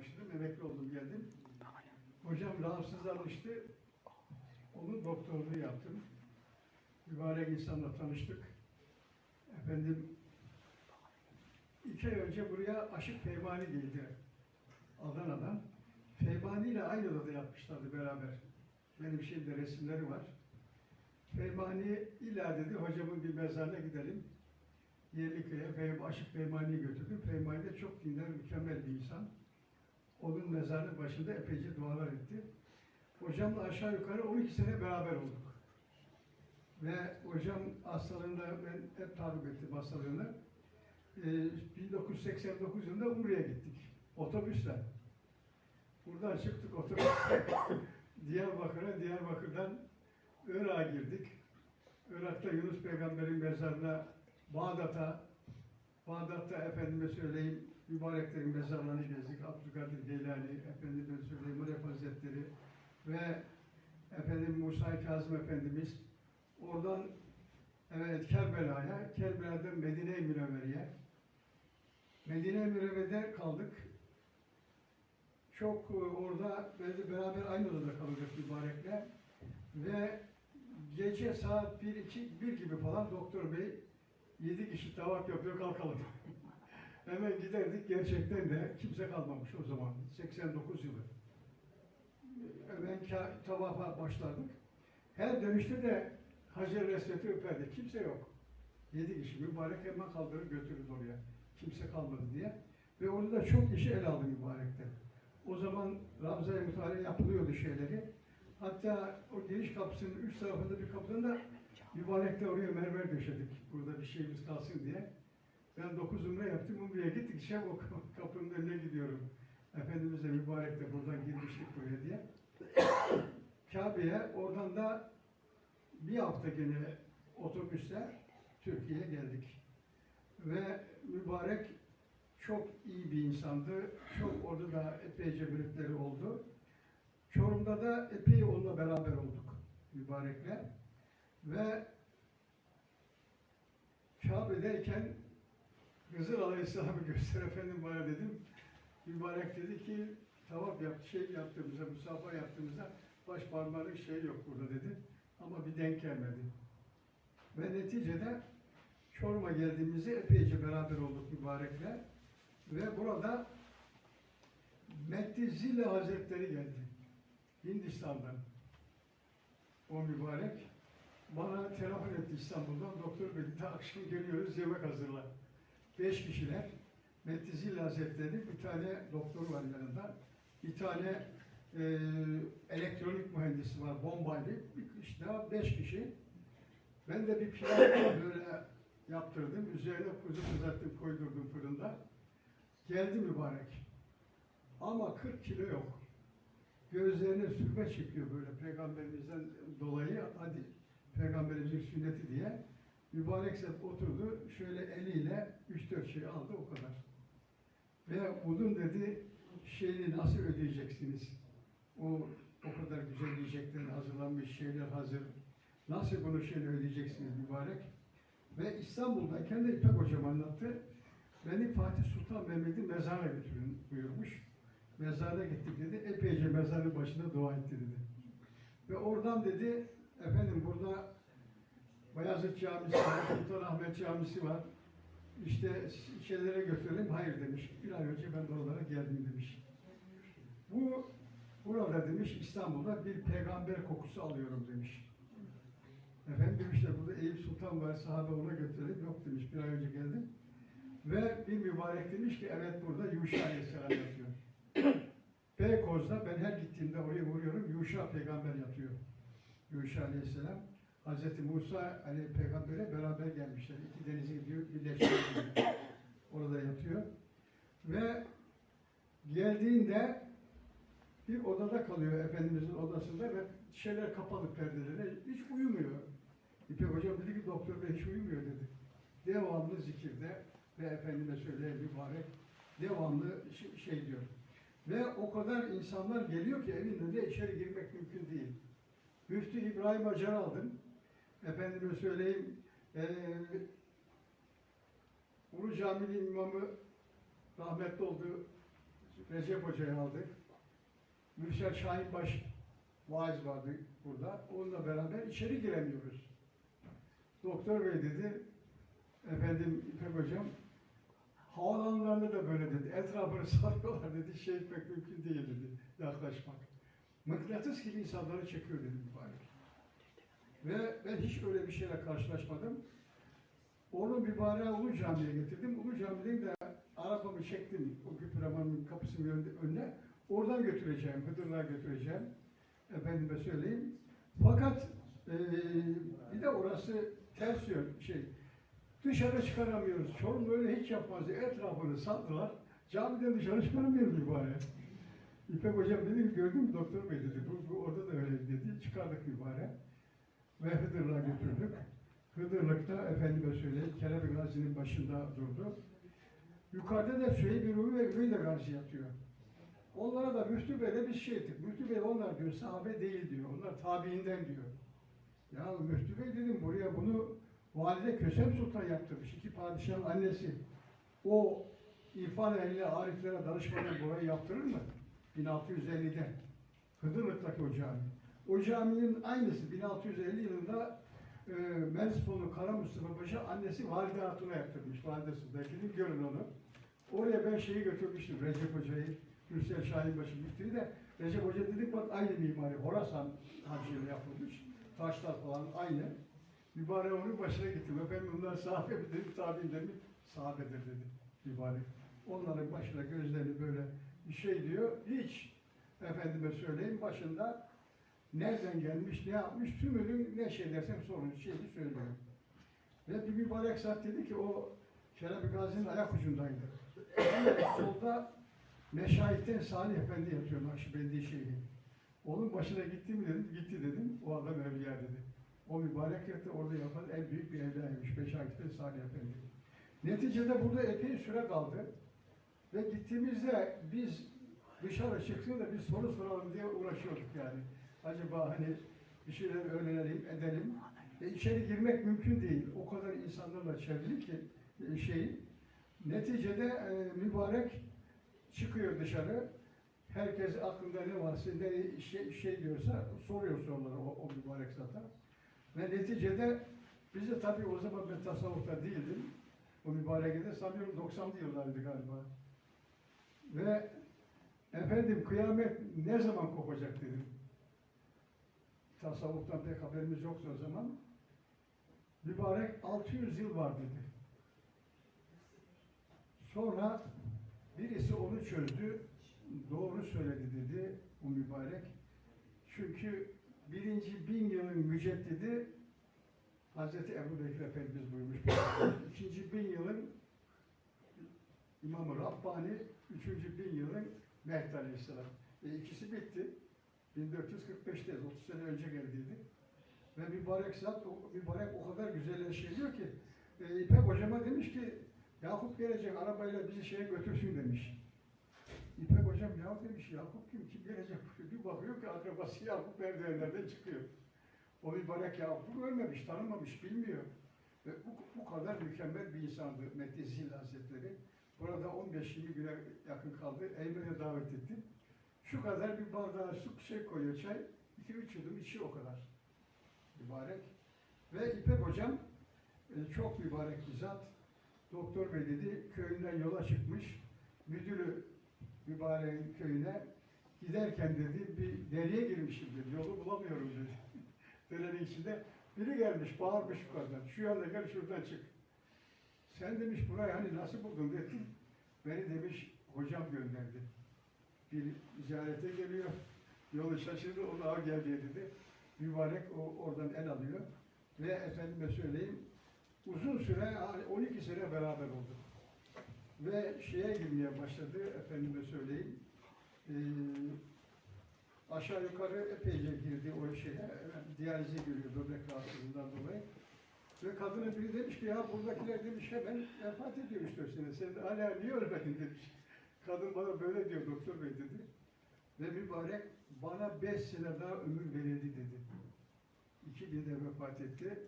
başladım. Emekli oldum geldim. Hocam rahatsızlanmıştı. Onun doktorluğu yaptım. Mübarek insanla tanıştık. Efendim iki ay önce buraya Aşık Peymani geldi. Adana'dan. Peymani ile aynı odada yapmışlardı beraber. Benim şeyimde resimleri var. Peymani illa dedi hocamın bir mezarına gidelim. Yerliköy'e Pey- Aşık Peymani'yi götürdüm. Peymani de çok dindar, mükemmel bir insan. Onun başında epeyce dualar etti. Hocamla aşağı yukarı 12 sene beraber olduk. Ve hocam hastalığında ben hep takip ettim hastalığını. Ee, 1989 yılında Umre'ye gittik. Otobüsle. Buradan çıktık otobüsle. Diyarbakır'a, Diyarbakır'dan Irak'a girdik. Irak'ta Yunus Peygamber'in mezarına, Bağdat'a, Bağdat'ta efendime söyleyeyim mübareklerin mezarlarını gezdik. Abdülkadir Geylani, söyleyeyim Muref Hazretleri ve efendim Musa Kazım Efendimiz oradan evet Kerbela'ya, Kerbela'dan Medine-i Münevvere'ye Medine-i Münevvere'de kaldık. Çok e, orada beraber aynı odada kalacak mübarekle ve gece saat 1, 2, 1 gibi falan doktor bey 7 kişi tavaf yapıyor kalkalım. Hemen giderdik gerçekten de kimse kalmamış o zaman 89 yılı. Hemen tavafa başladık. Her dönüşte de Hacer Resvet'i öperdik. Kimse yok. 7 kişi mübarek hemen kaldırır götürür oraya. Kimse kalmadı diye. Ve orada da çok kişi el aldı mübarekte. O zaman Ravza-i Mutare yapılıyordu şeyleri. Hatta o giriş kapısının üst tarafında bir kapının da mübarekte oraya mermer döşedik. Burada bir şeyimiz kalsın diye. Ben dokuz umre yaptım. Umre'ye gittik. Şey o kapının önüne gidiyorum. Efendimiz de mübarek de buradan girmiştik buraya diye. Kabe'ye oradan da bir hafta gene otobüsle Türkiye'ye geldik. Ve mübarek çok iyi bir insandı. Çok orada da epeyce bölükleri oldu. Çorum'da da epey onunla beraber olduk mübarekle. Ve Kabe'deyken Hızır Aleyhisselam'ı göster efendim bana dedim. Mübarek dedi ki tavaf yap, şey yaptığımızda, musafa yaptığımızda baş parmağının şey yok burada dedi. Ama bir denk gelmedi. Ve neticede Çorum'a geldiğimizde epeyce beraber olduk mübarekle. Ve burada Mehdi Zille Hazretleri geldi. Hindistan'dan. O mübarek bana telefon etti İstanbul'dan. Doktor Bey de akşam geliyoruz yemek hazırla. Beş kişiler. Mehdi Zille Hazretleri bir tane doktor var yanında. Bir tane e, elektronik mühendisi var Bombaylı. Bir kişi daha beş kişi. Ben de bir pilav böyle yaptırdım. Üzerine kuzu kızarttım koydurdum fırında. Geldi mübarek. Ama 40 kilo yok. Gözlerine sürme çıkıyor böyle peygamberimizden dolayı. Hadi peygamberimizin sünneti diye. Mübarek zat oturdu. Şöyle eliyle 3-4 şey aldı o kadar. Ve bunun dedi şeyini nasıl ödeyeceksiniz? O o kadar güzel yiyecekler hazırlanmış, şeyler hazır. Nasıl bunu şeyle ödeyeceksiniz mübarek? Ve İstanbul'dayken de İpek Hocam anlattı. Beni Fatih Sultan Mehmet'in mezarına götürün buyurmuş. Mezarına gittik dedi. Epeyce mezarın başında dua etti dedi. Ve oradan dedi, efendim burada Bayazıt Camisi var, Sultanahmet Camisi var. İşte şeylere götürelim. Hayır demiş. Bir ay önce ben de oralara geldim demiş. Bu burada demiş İstanbul'da bir peygamber kokusu alıyorum demiş. Efendim demişler burada Eyüp Sultan var sahabe ona götürelim. Yok demiş bir ay önce geldim. Ve bir mübarek demiş ki evet burada Yuşa Aleyhisselam yatıyor. Beykoz'da ben her gittiğimde oraya vuruyorum. Yuşa peygamber yatıyor. Yuşa Aleyhisselam. Hazreti Musa hani peygambere beraber gelmişler. İki denize gidiyor, birleşiyor. Orada yatıyor. Ve geldiğinde bir odada kalıyor Efendimizin odasında ve şeyler kapalı perdeleri. Hiç uyumuyor. İpek Hocam dedi ki doktor bey hiç uyumuyor dedi. Devamlı zikirde ve Efendime söyleyen mübarek devamlı şey, şey diyor. Ve o kadar insanlar geliyor ki evin önünde içeri girmek mümkün değil. Müftü İbrahim Acar aldım. Efendime söyleyeyim eee Ulu Cami'nin imamı rahmetli oldu Recep Hoca'yı aldık. Mürsel Şahinbaş vaiz vardı burada. Onunla beraber içeri giremiyoruz. Doktor bey dedi, efendim İpek hocam, havaalanlarında da böyle dedi. Etrafını sarıyorlar dedi. Şey etmek mümkün değil dedi. Yaklaşmak. Mıknatıs gibi insanları çekiyor dedi. Ve ben hiç öyle bir şeyle karşılaşmadım. Onu mübareğe Ulu Cami'ye getirdim. Ulu Cami'den de arabamı çektim o Güpüraman'ın kapısının önüne. Oradan götüreceğim, Hıdırlığa götüreceğim. Efendime söyleyeyim. Fakat eee, bir de orası ters yön şey. Dışarı çıkaramıyoruz. Çorum öyle hiç yapmazdı. Etrafını saldılar. Camiden dışarı çıkaramıyoruz mübarek. İpek hocam dedi ki gördün mü doktor bey dedi. Bu, bu orada da öyle dedi. Çıkardık mübarek. Ve Hıdırlığa götürdük. Hıdırlık'ta efendime söyleyeyim Kelebek Gazi'nin başında durdu. Yukarıda da Süheyb-i Rumi ve Üvey de Gazi yatıyor. Onlara da Müftü Bey'le bir şey ettik. Müftü Bey onlar diyor sahabe değil diyor. Onlar tabiinden diyor. Ya Müftü Bey dedim buraya bunu Valide Kösem Sultan yaptırmış. İki padişahın annesi. O irfan ehli ariflere danışmadan burayı yaptırır mı? 1650'de. Hıdırlık'taki o cami. O caminin aynısı 1650 yılında e, Merzifonlu Kara Mustafa Paşa annesi Valide Hatun'a yaptırmış. Valide Sultan. Gidin görün onu. Oraya ben şeyi götürmüştüm. Recep Hoca'yı, Hüseyin Şahinbaşı gitti de Recep Hoca dedik bak aynı mimari. Horasan harcıyla yapılmış. Taşlar falan aynı. Mübarek onun başına gittim. Efendim bunlar sahabe mi dedim, tabi dedim. Sahabedir dedi mübarek. Onların başına gözlerini böyle bir şey diyor. Hiç efendime söyleyeyim başında nereden gelmiş, ne yapmış tümünün ne şey dersem sorun şeyi söylüyor. Ve bir mübarek zat dedi ki o Çelebi Gazi'nin ayak ucundaydı. Solda Meşahit'ten Salih Efendi yatıyor Nakşibendi şeyhi. Onun başına gitti mi dedim, gitti dedim. O adam evliya dedi. O mübarek yattı orada yapan en büyük bir evliyaymış Meşahit'ten Salih Efendi. Neticede burada epey süre kaldı. Ve gittiğimizde biz dışarı çıksın da bir soru soralım diye uğraşıyorduk yani. Acaba hani bir şeyler öğrenelim, edelim. E içeri girmek mümkün değil. O kadar insanlarla çevrili ki e, şey. Neticede e, mübarek çıkıyor dışarı. Herkes aklında ne varsa, ne şey, şey diyorsa soruyor soruları o, o mübarek zata. Ve neticede biz tabii o zaman ben tasavvufta değildim. O mübarekede sanıyorum 90'lı yıllardı galiba. Ve efendim kıyamet ne zaman kopacak dedim. Tasavvuftan pek haberimiz yoktu o zaman. Mübarek 600 yıl var dedi. Sonra birisi onu çözdü. Doğru söyledi dedi o mübarek. Çünkü birinci bin yılın müceddidi Hazreti Ebu Bekir Efendimiz buyurmuş. İkinci bin yılın İmam-ı Rabbani, üçüncü bin yılın Mehdi Aleyhisselam. E, ikisi bitti. 1445'te, 30 sene önce geldiydi. Ve mübarek zat, mübarek o kadar güzelleşiyor ki, e, İpek hocama demiş ki, Yakup gelecek arabayla bizi şeye götürsün demiş. İpek hocam ya demiş, Yakup kim, kim gelecek? Bir bakıyor ki akrabası Yakup merdivenlerden çıkıyor. O mübarek Yakup'u görmemiş, tanımamış, bilmiyor. Ve bu, bu kadar mükemmel bir insandı Mehdi Zil Hazretleri. Burada 15-20 güne yakın kaldı. Eymen'e davet etti. Şu kadar bir bardağa su şey koyuyor çay. 2-3 yudum içi o kadar. Mübarek. Ve İpek hocam e, çok mübarek bir zat. Doktor bey dedi köyünden yola çıkmış. Müdürü mübareğin köyüne giderken dedi bir deriye girmişim dedi. Yolu bulamıyorum dedi. Derenin içinde biri gelmiş bağırmış yukarıdan. Şu yanda gel şuradan çık. Sen demiş burayı hani nasıl buldun dedim. Beni demiş hocam gönderdi. Bir ziyarete geliyor. Yolu şaşırdı, o daha gel diye dedi. Mübarek o oradan el alıyor. Ve efendime söyleyeyim, uzun süre, 12 sene beraber oldu. Ve şeye girmeye başladı, efendime söyleyeyim. Ee, aşağı yukarı epeyce girdi o şeye, diyalize giriyor böbrek rahatsızlığından dolayı. Ve kadına biri demiş ki ya buradakiler demiş hemen vefat ediyor üç dört sene. Sen hala niye ölmedin demiş. Kadın bana böyle diyor doktor bey dedi. Ve mübarek bana beş sene daha ömür verildi dedi. 2000'de vefat etti.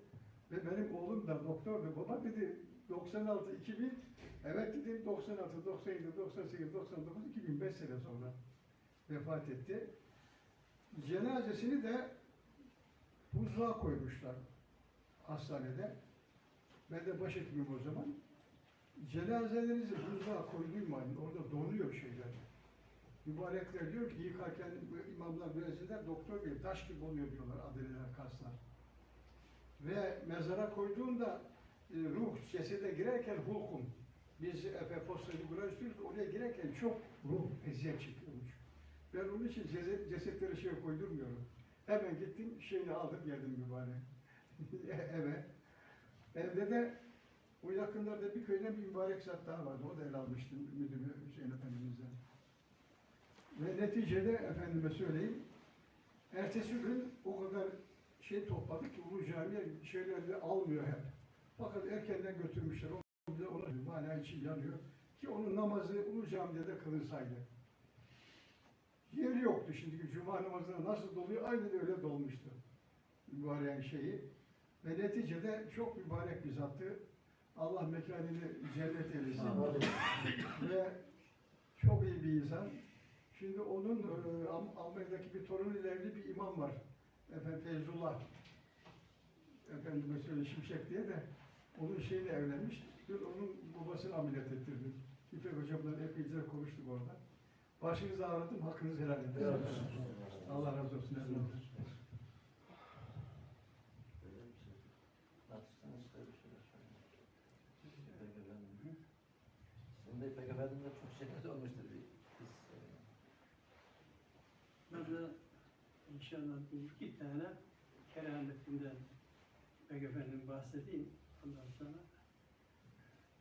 Ve benim oğlum da doktordu. Baba dedi 96 2000 Evet dedim 96, 97, 98, 99, 2005 sene sonra vefat etti. Cenazesini de buzluğa koymuşlar hastanede. Ben de başhekimim o zaman. Cenazelerinizi buzluğa koydurmayın, orada donuyor şeyler. Mübarekler diyor ki yıkarken imamlar, müezzinler doktor bey taş gibi oluyor diyorlar adaleler, kaslar. Ve mezara koyduğunda e, ruh cesede girerken hulkum. Biz Efe Postacı Kur'an istiyoruz, oraya girerken çok ruh eziyet çekiyormuş. Ben onun için ceset, cesetleri şeye koydurmuyorum. Hemen gittim, şeyini aldım geldim mübarek. Eve. Evde de yakınlarda bir köyden bir mübarek zat daha vardı. O da el almıştım müdürü Hüseyin Efendimiz'den. Ve neticede efendime söyleyeyim, ertesi gün o kadar şey topladık ki Ulu Cami'ye şeyleri almıyor hep. Fakat erkenden götürmüşler. O bize ona hala için yanıyor. Ki onun namazı Ulu Cami'de de kılınsaydı. Yeri yoktu şimdiki Cuma namazına nasıl doluyor? Aynen öyle dolmuştu. Mübarek şeyi. Ve neticede çok mübarek bir zattı. Allah mekanını cennet eylesin. Ve çok iyi bir insan. Şimdi onun e, Almanya'daki bir torunu evli bir imam var. Efendim Feyzullah. Efendime söyle Şimşek diye de onun şeyle evlenmiş. Dün onun babasını ameliyat ettirdim. İpek hocamla epeyce konuştuk orada. Başınızı ağrıdım, hakkınızı helal edin. Allah razı olsun. efendim. Sizin de İpek Efendi'nde çok şeyler olmuştur. Biz, e, de inşallah bir iki tane kerametinden Peygamber Efendim bahsedeyim. Ondan sonra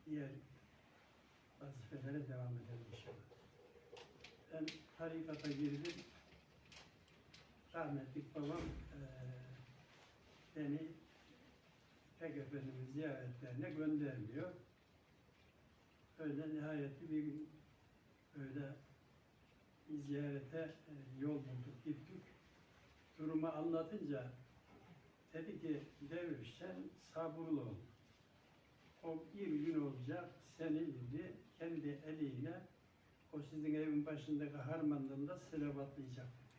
diğer vazifelere devam edelim inşallah. Ben tarikata girdim. Rahmetli babam eee beni Peygamber ziyaretlerine göndermiyor. Öyle nihayetli bir gün öyle bir ziyarete e, yol bulduk, gittik. Durumu anlatınca dedi ki Devriş sen sabırlı ol. O bir gün olacak seni dedi kendi eliyle o sizin evin başındaki harmanlığında sıravatlayacak dedi.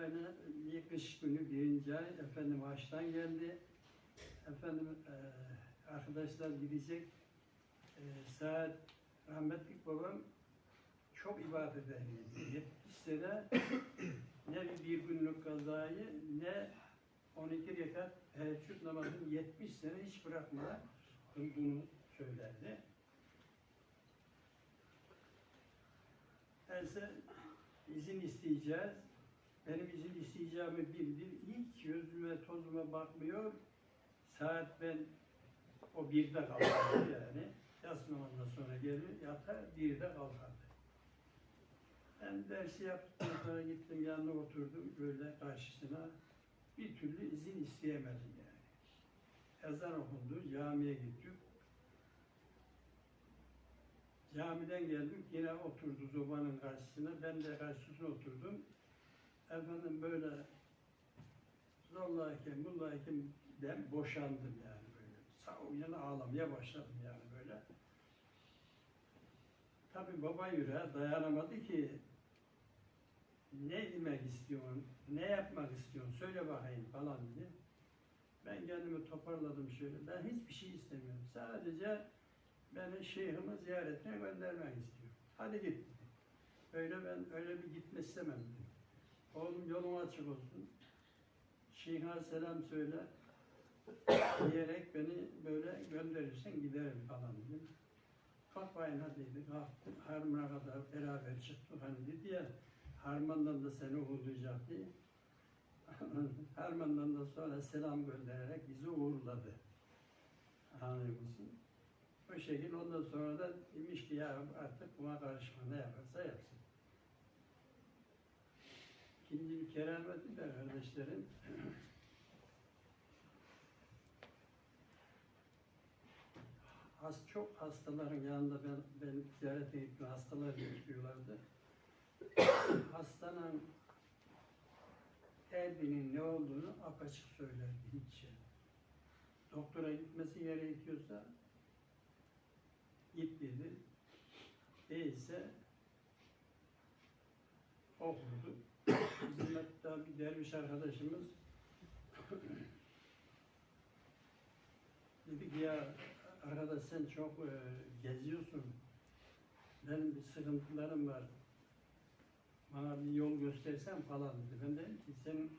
Öyle bir kış günü birinci ay efendim haçtan geldi. Efendim e, arkadaşlar gidecek. E, saat rahmetli babam çok ibadet ehliydi. 70 sene ne bir günlük kazayı ne 12 rekat teheccüd namazını 70 sene hiç bırakmadan kıldığını söylerdi. Neyse izin isteyeceğiz. Benim izin isteyeceğimi bildi. Hiç gözüme tozuma bakmıyor. Saat ben o birde kalkardı yani. Yatsı namazından sonra gelir, yatar, birde kalkardı. Ben dersi yaptıktan sonra gittim yanına oturdum böyle karşısına. Bir türlü izin isteyemedim yani. Ezan okundu, camiye gittik. Camiden geldik, yine oturdu zobanın karşısına. Ben de karşısına oturdum. Efendim böyle zorlayken, bullayken ben boşandım yani böyle. Sağ yana ağlamaya başladım yani böyle. Tabii baba yüreğe dayanamadı ki ne demek istiyorsun, ne yapmak istiyorsun, söyle bakayım falan dedi. Ben kendimi toparladım şöyle, ben hiçbir şey istemiyorum. Sadece beni şeyhimi ziyaretine göndermek istiyorum. Hadi git. Öyle ben öyle bir gitme istemem. Oğlum yolun açık olsun. Şeyh'a selam söyle diyerek beni böyle gönderirsen giderim falan dedim. Kalkmayın hadi dedi. Kalktım. Harman'a kadar beraber çıktık hani dedi ya. Harman'dan da seni uğurlayacak diye. Harman'dan da sonra selam göndererek bizi uğurladı. Anlıyor musun? O şekilde ondan sonra da demiş ki ya artık buna karışma ne yaparsa yapsın. Bir kerameti de kardeşlerim. Has, çok hastaların yanında ben, ben ziyarete gittim. Hastalar bekliyorlardı. Hastanın derdinin ne olduğunu apaçık söylerdi hiç. Doktora gitmesi gerekiyorsa git dedi. Değilse okurdu. Hatta bir derviş arkadaşımız dedi ki ya arkadaş sen çok e, geziyorsun. Benim bir sıkıntılarım var. Bana bir yol göstersen falan dedi. Ben dedim ki senin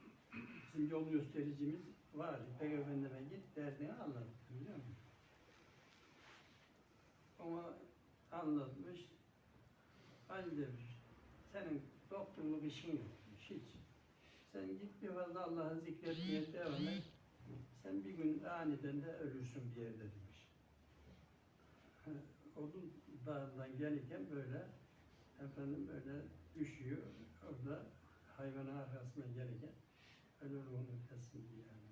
bizim yol göstericimiz var. İpek Efendi'ne git derdini anlat. Biliyor musun? Ama anlatmış. Ali demiş. Senin doktorluk işin yok. Hiç. Sen git bir fazla Allah'ı zikretmeye devam et. Sen bir gün aniden de ölürsün bir yerde demiş. Odun dağından gelirken böyle efendim böyle düşüyor. Orada hayvanın arkasına gelirken ölür onu teslim yani.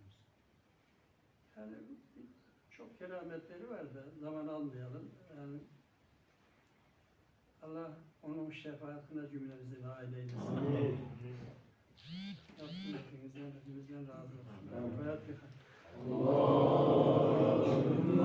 Yani çok kerametleri var da zaman almayalım. Yani Allah onun şefaatine cümlemizi nail eylesin. Rabbim hepimizden, hepimizden. Allah.